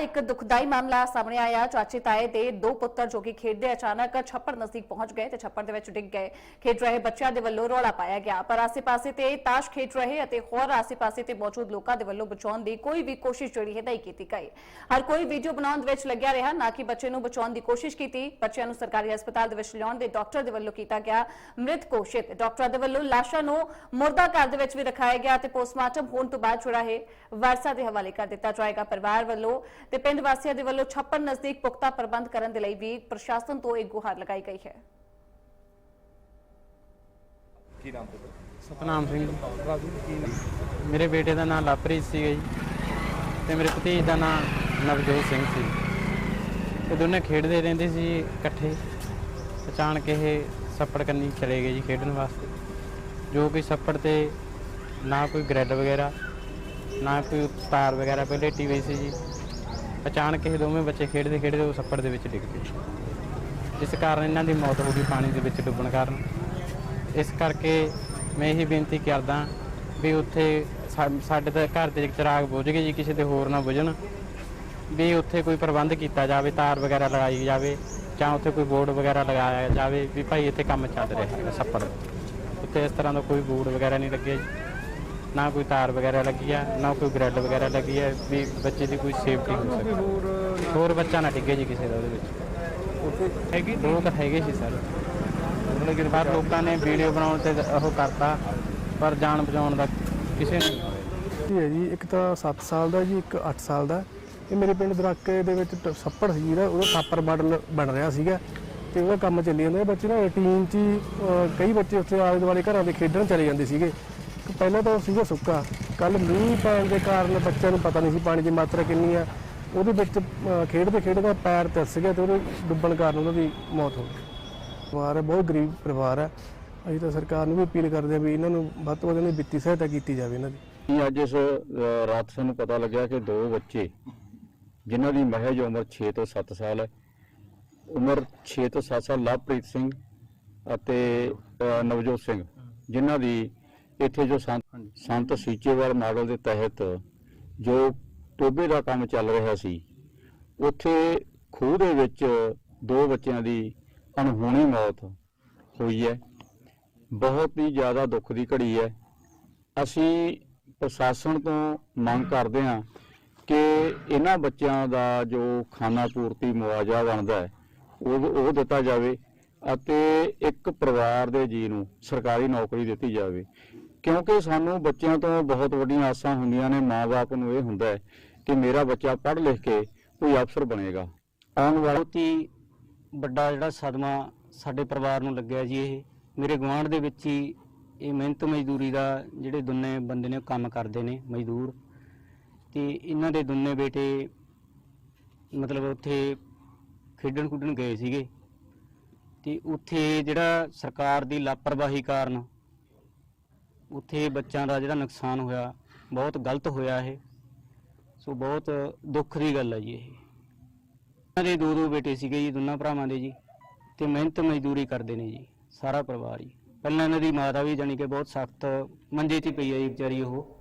ਇੱਕ ਦੁਖਦਾਈ ਮਾਮਲਾ ਸਾਹਮਣੇ ਆਇਆ। ਚਾਚੇ ਤਾਏ ਦੇ ਦੋ ਪੁੱਤਰ ਜੋ ਕਿ ਖੇਡਦੇ ਅਚਾਨਕ ਛੱਪੜ ਨਜ਼ਦੀਕ ਪਹੁੰਚ ਗਏ ਤੇ ਛੱਪੜ ਦੇ ਵਿੱਚ ਡਿੱਗ ਗਏ। ਖੇਡ ਰਹੇ ਬੱਚਿਆਂ ਦੇ ਵੱਲੋਂ ਰੌਲਾ ਪਾਇਆ ਗਿਆ। ਪਰ ਆਸੇ-ਪਾਸੇ ਤੇ ਤਾਸ਼ ਖੇਡ ਰਹੇ ਅਤੇ ਹੋਰ ਆਸੇ-ਪਾਸੇ ਤੇ ਮੌਜੂਦ ਲੋਕਾਂ ਦੇ ਵੱਲੋਂ ਬਚਾਉਣ ਦੀ ਕੋਈ ਵੀ ਕੋਸ਼ਿਸ਼ ਜਿਹੜੀ ਹੈ ਨਹੀਂ ਕੀਤੀ ਗਈ। ਹਰ ਕੋਈ ਵੀਡੀਓ ਬਣਾਉਣ ਦੇ ਵਿੱਚ ਲੱਗਿਆ ਰਿਹਾ, ਨਾ ਕਿ ਬੱਚੇ ਨੂੰ ਬਚਾਉਣ ਦੀ ਕੋਸ਼ਿਸ਼ ਕੀਤੀ। ਬੱਚਿਆਂ ਨੂੰ ਸਰਕਾਰੀ ਹਸਪਤਾਲ ਦੇ ਵਿੱਚ ਲਿਆਉਣ ਦੇ ਡਾਕਟਰ ਦੇ ਵੱਲੋਂ ਕੀਤਾ ਗਿਆ ਮ੍ਰਿਤ ਘੋਸ਼ਿਤ। ਡਾਕਟਰਾਂ ਦੇ ਵੱਲੋਂ ਲਾਸ਼ਾਂ ਨੂੰ ਮੁਰਦਾ ਘਰ ਦੇ ਵਿੱਚ ਵੀ ਰਖਾਇਆ ਗਿਆ ਤੇ ਪੋਸਟਮਾਰਟਮ ਹੋਣ ਤੋਂ ਬਾਅਦ ਜਿਹੜਾ ਹੈ ਵਾਰਸਾ ਦੇ ਹਵਾਲੇ ਕਰ ਦਿੱਤਾ ਜਾਏਗਾ। ਪਰਿਵਾਰ ਵੱਲੋਂ ਤੇ ਪਿੰਡ ਵਾਸੀਆਂ ਦੇ ਵੱਲੋਂ ਛੱਪੜ ਨਜ਼ਦੀਕ ਪੁਖਤਾ ਪ੍ਰਬੰਧ ਕਰਨ ਦੇ ਲਈ ਵੀ ਪ੍ਰਸ਼ਾਸਨ ਤੋਂ ਇੱਕ ਗੁਹਾਰ ਲਗਾਈ ਗਈ ਹੈ। ਕੀ ਨਾਮ ਤੁਹਾਡਾ ਸਤਨਾਮ ਸਿੰਘ। ਰਾਜੂ ਕੀ ਨਾਮ ਮੇਰੇ ਬੇਟੇ ਦਾ ਨਾਮ ਲਵਪ੍ਰੀਤ ਸੀਗਾ ਜੀ ਤੇ ਮੇਰੇ ਭਤੀਜ ਦਾ ਨਾਮ ਨਵਜੋਤ ਸਿੰਘ ਸੀ। ਇਹ ਦੋਨੇ ਖੇਡਦੇ ਰਹਿੰਦੇ ਸੀ ਇਕੱਠੇ। ਅਚਾਨਕ ਇਹ ਸੱਪੜ ਕੰਨੀ ਚਲੇ ਗਏ ਜੀ ਖੇਡਣ ਵਾਸਤੇ। ਜੋ ਕਿ ਸੱਪੜ ਤੇ ਨਾ ਕੋਈ ਗ੍ਰੈਡ ਵਗੈਰਾ ਨਾ ਕੋਈ ਤਾਰ ਵਗੈਰਾ ਪਹਿਲੇ ਟੀਵੀ ਸੀ ਜੀ। ਅਚਾਨਕ ਇਹ ਦੋਵੇਂ ਬੱਚੇ ਖੇਡਦੇ ਖੇਡਦੇ ਉਹ ਸੱਪੜ ਦੇ ਵਿੱਚ ਡਿੱਗ ਗਏ। ਜਿਸ ਕਾਰਨ ਇਹਨਾਂ ਦੀ ਮੌਤ ਹੋ ਗਈ ਪਾਣੀ ਦੇ ਵਿੱਚ ਡੁੱਬਣ ਕਾਰਨ। ਇਸ ਕਰਕੇ ਮੈਂ ਇਹ ਬੇਨਤੀ ਕਰਦਾ ਵੀ ਉੱਥੇ ਸਾ- ਸਾਡੇ ਤਾਂ ਘਰ ਦੇ ਚਿਰਾਗ ਬੁਝ ਗਏ ਜੀ, ਕਿਸੇ ਦੇ ਹੋਰ ਨਾ ਬੁਝਣ। ਵੀ ਉੱਥੇ ਕੋਈ ਪ੍ਰਬੰਧ ਕੀਤਾ ਜਾਵੇ, ਤਾਰ ਵਗੈਰਾ ਲਗਾਈ ਜਾਵੇ ਜਾਂ ਉੱਥੇ ਕੋਈ ਬੋਰਡ ਵਗੈਰਾ ਲਗਾਇਆ ਜਾਵੇ ਵੀ ਭਾਈ ਇੱਥੇ ਕੰਮ ਚੱਲ ਰਿਹਾ ਹੈ ਸੱਪੜ। ਉੱਥੇ ਇਸ ਤਰ੍ਹਾਂ ਦਾ ਕੋਈ ਬੋਰਡ ਵਗੈਰਾ ਨਹੀਂ ਲੱਗਿਆ ਜੀ। ਨਾ ਕੋਈ ਤਾਰ ਵਗੈਰਾ ਲੱਗੀ ਆ ਨਾ ਕੋਈ ਗ੍ਰਿਡ ਵਗੈਰਾ ਲੱਗੀ ਆ ਵੀ ਬੱਚੇ ਦੀ ਕੋਈ ਸੇਫਟੀ ਹੋ ਸਕੇ। ਹੋਰ ਬੱਚਾ ਨਾ ਡਿੱਗੇ ਜੀ ਕਿਸੇ ਦਾ ਉਹਦੇ ਵਿੱਚ। ਉੱਥੇ ਹੈਗੀ ਲੋਕ ਹੈਗੇ ਸੀ ਸਰ। ਉਹਨਾਂ ਕਿ ਪਰ ਲੋਕਾਂ ਨੇ ਵੀਡੀਓ ਬਣਾਉਣ ਤੇ ਉਹ ਕਰਤਾ ਪਰ ਜਾਨ ਬਚਾਉਣ ਦਾ ਕਿਸੇ ਨੇ ਜੀ ਹੈ ਜੀ ਇੱਕ ਤਾਂ 7 ਸਾਲ ਦਾ ਜੀ ਇੱਕ 8 ਸਾਲ ਦਾ। ਇਹ ਮੇਰੇ ਪਿੰਡ ਦਰਾਕੇ ਦੇ ਵਿੱਚ ਸੱਪੜ ਸੀ ਜਿਹੜਾ ਉਹਦਾ ਥਾਪਰ ਬਣ ਬਣ ਰਿਹਾ ਸੀਗਾ ਤੇ ਉਹਦਾ ਕੰਮ ਚੱਲੀ ਜਾਂਦਾ। ਬੱਚੇ ਨਾ ਰੂਟੀਨ 'ਚ ਕਈ ਬੱਚੇ ਉੱਥੇ ਆਲੇ ਦੁਆਲੇ ਘਰਾਂ ਦੇ ਖੇਡਣ ਚਲੇ ਜਾਂਦੇ ਸੀਗੇ। ਪਹਿਲਾਂ ਤਾਂ ਉਹ ਸੀਗਾ ਸੁੱਕਾ। ਕੱਲ ਮੀਂਹ ਪੈਣ ਦੇ ਕਾਰਨ ਬੱਚਿਆਂ ਨੂੰ ਪਤਾ ਨਹੀਂ ਸੀ ਪਾਣੀ ਦੀ ਮਾਤਰਾ ਕਿੰਨੀ ਆ। ਉਹਦੇ ਵਿੱਚ ਖੇਡਦੇ ਖੇਡਦੇ ਪੈਰ ਤਿਲਸ ਗਿਆ ਤੇ ਉਹਦੇ ਡੁੱਬਣ ਕਾਰਨ ਉਹਨਾਂ ਦੀ ਮੌਤ ਹੋ ਗਈ। ਪਰਿਵਾਰ ਹੈ, ਬਹੁਤ ਗਰੀਬ ਪਰਿਵਾਰ ਹੈ। ਅਸੀਂ ਤਾਂ ਸਰਕਾਰ ਨੂੰ ਵੀ ਅਪੀਲ ਕਰਦੇ ਹਾਂ ਵੀ ਇਹਨਾਂ ਨੂੰ ਵੱਧ ਤੋਂ ਵੱਧ ਇਹਨਾਂ ਦੀ ਵਿੱਤੀ ਸਹਾਇਤਾ ਕੀਤੀ ਜਾਵੇ ਇਹਨਾਂ ਦੀ। ਕਿ ਅੱਜ ਇਸ ਰਾਤ ਸਾਨੂੰ ਪਤਾ ਲੱਗਿਆ ਕਿ ਦੋ ਬੱਚੇ, ਜਿਨ੍ਹਾਂ ਦੀ ਮਹਿਜ ਉਮਰ 6 ਤੋਂ 7 ਸਾਲ ਹੈ, ਉਮਰ 6 ਤੋਂ 7 ਸਾਲ ਲਵਪ੍ਰੀਤ ਸਿੰਘ ਅਤੇ ਨਵਜੋਤ ਸਿੰਘ, ਜਿਨ੍ਹਾਂ ਦੀ ਇੱਥੇ ਜੋ ਸੰਤ ਸੰਤ ਸੀਚੇਵਾਲ ਮਾਡਲ ਦੇ ਤਹਿਤ ਜੋ ਟੋਬੇ ਦਾ ਕੰਮ ਚੱਲ ਰਿਹਾ ਸੀ ਉੱਥੇ ਖੂਹ ਦੇ ਵਿੱਚ ਦੋ ਬੱਚਿਆਂ ਦੀ ਅਣਹੋਣੀ ਮੌਤ ਹੋਈ ਹੈ। ਬਹੁਤ ਹੀ ਜ਼ਿਆਦਾ ਦੁੱਖ ਦੀ ਘੜੀ ਹੈ। ਅਸੀਂ ਪ੍ਰਸ਼ਾਸਨ ਤੋਂ ਮੰਗ ਕਰਦੇ ਹਾਂ ਕਿ ਇਹਨਾਂ ਬੱਚਿਆਂ ਦਾ ਜੋ ਖਾਣਾ ਪੂਰਤੀ ਮੁਆਵਜ਼ਾ ਬਣਦਾ ਹੈ ਉਹ ਉਹ ਦਿੱਤਾ ਜਾਵੇ ਅਤੇ ਇੱਕ ਪਰਿਵਾਰ ਦੇ ਜੀ ਨੂੰ ਸਰਕਾਰੀ ਨੌਕਰੀ ਦਿੱਤੀ ਜਾਵੇ। ਕਿਉਂਕਿ ਸਾਨੂੰ ਬੱਚਿਆਂ ਤੋਂ ਬਹੁਤ ਵੱਡੀਆਂ ਆਸਾਂ ਹੁੰਦੀਆਂ ਨੇ ਮਾਪੇ ਨੂੰ ਇਹ ਹੁੰਦਾ ਹੈ ਕਿ ਮੇਰਾ ਬੱਚਾ ਪੜ੍ਹ ਲਿਖ ਕੇ ਕੋਈ ਅਫਸਰ ਬਣੇਗਾ। ਆਉਣ ਵਾਲਾ ਬਹੁਤ ਹੀ ਵੱਡਾ ਜਿਹੜਾ ਸਦਮਾ ਸਾਡੇ ਪਰਿਵਾਰ ਨੂੰ ਲੱਗਿਆ ਜੀ ਇਹ। ਮੇਰੇ ਗੁਆਂਢ ਦੇ ਵਿੱਚ ਹੀ ਇਹ ਮਿਹਨਤ ਮਜ਼ਦੂਰੀ ਦਾ ਜਿਹੜੇ ਦੋਨੇ ਬੰਦੇ ਨੇ ਉਹ ਕੰਮ ਕਰਦੇ ਨੇ, ਮਜ਼ਦੂਰ। ਤੇ ਇਹਨਾਂ ਦੇ ਦੋਨੇ ਬੇਟੇ ਮਤਲਬ ਉੱਥੇ ਖੇਡਣ ਕੁੱਡਣ ਗਏ ਸੀਗੇ। ਤੇ ਉੱਥੇ ਜਿਹੜਾ ਸਰਕਾਰ ਦੀ ਲਾਪਰਵਾਹੀ ਕਾਰਨ ਉੱਥੇ ਬੱਚਿਆਂ ਦਾ ਜਿਹੜਾ ਨੁਕਸਾਨ ਹੋਇਆ, ਬਹੁਤ ਗਲਤ ਹੋਇਆ ਇਹ। ਸੋ ਬਹੁਤ ਦੁੱਖ ਦੀ ਗੱਲ ਹੈ ਜੀ ਇਹ। ਇਹਨਾਂ ਦੇ ਦੋ ਦੋ ਬੇਟੇ ਸੀਗੇ ਜੀ, ਦੋਨਾਂ ਭਰਾਵਾਂ ਦੇ ਜੀ ਤੇ ਮਿਹਨਤ ਮਜ਼ਦੂਰੀ ਕਰਦੇ ਨੇ ਜੀ, ਸਾਰਾ ਪਰਿਵਾਰ ਜੀ ਪਹਿਲਾਂ ਇਹਨਾਂ ਦੀ ਮਾਤਾ ਵੀ ਜਾਣੀ ਕਿ ਬਹੁਤ ਸਖਤ ਮੰਜੇ 'ਤੇ ਪਈ ਹੈ ਜੀ ਵਿਚਾਰੀ ਉਹ।